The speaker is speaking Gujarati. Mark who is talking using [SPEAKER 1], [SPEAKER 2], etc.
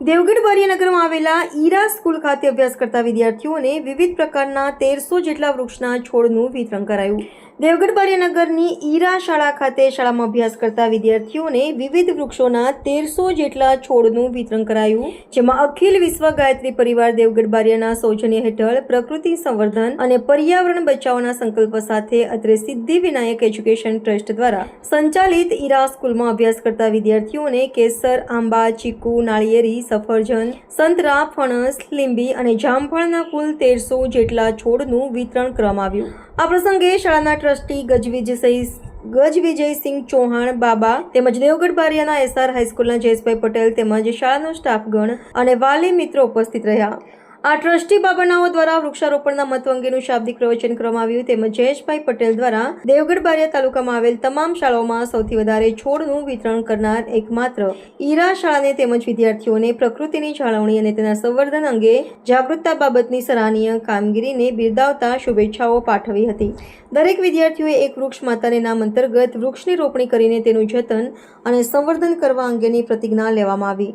[SPEAKER 1] દેવગઢ બારિયાનગરમાં આવેલા ઈરા સ્કૂલ ખાતે અભ્યાસ કરતા વિદ્યાર્થીઓને વિવિધ પ્રકારના તેરસો જેટલા વૃક્ષના છોડનું વિતરણ કરાયું. દેવગઢ બારિયાનગરની ઈરા શાળા ખાતે શાળામાં અભ્યાસ કરતા વિદ્યાર્થીઓને વિવિધ વૃક્ષોના તેરસો જેટલા છોડનું વિતરણ કરાયું, જેમાં અખિલ વિશ્વ ગાયત્રી પરિવાર દેવગઢ બારિયાના સૌજન્ય હેઠળ પ્રકૃતિ સંવર્ધન અને પર્યાવરણ બચાવના સંકલ્પ સાથે અત્રે સિદ્ધિ વિનાયક એજ્યુકેશન ટ્રસ્ટ દ્વારા સંચાલિત ઈરા સ્કૂલમાં અભ્યાસ કરતા વિદ્યાર્થીઓને કેસર, આંબા, ચીકુ, નાળિયેરી, સફરજન, સંતરા, ફણસ, લીંબી અને જામફળના કુલ તેરસો જેટલા છોડનું વિતરણ કરવામાં આવ્યું. આ પ્રસંગે શાળાના ટ્રસ્ટી ગજવિજય ગજવિજયસિંહ ચૌહાણ બાબા તેમજ દેવગઢ બારિયાના એસઆર હાઈસ્કૂલના જયેશભાઈ પટેલ તેમજ શાળાનો સ્ટાફગણ અને વાલી મિત્રો ઉપસ્થિત રહ્યા. આ ટ્રસ્ટી બાબાનાઓ દ્વારા વૃક્ષારોપણના મહત્વ અંગેનું શાબ્દિક પ્રવચન કરવામાં આવ્યું તેમજ જયેશભાઈ પટેલ દ્વારા દેવગઢ બારિયા તાલુકામાં આવેલ તમામ શાળાઓમાં સૌથી વધારે છોડનું વિતરણ કરનાર એકમાત્ર ઈરા શાળાને તેમજ વિદ્યાર્થીઓને પ્રકૃતિની જાળવણી અને તેના સંવર્ધન અંગે જાગૃતતા બાબતની સરાહનીય કામગીરીને બિરદાવતા શુભેચ્છાઓ પાઠવી હતી. દરેક વિદ્યાર્થીઓએ એક વૃક્ષ માતાને નામ અંતર્ગત વૃક્ષની રોપણી કરીને તેનું જતન અને સંવર્ધન કરવા અંગેની પ્રતિજ્ઞા લેવામાં આવી.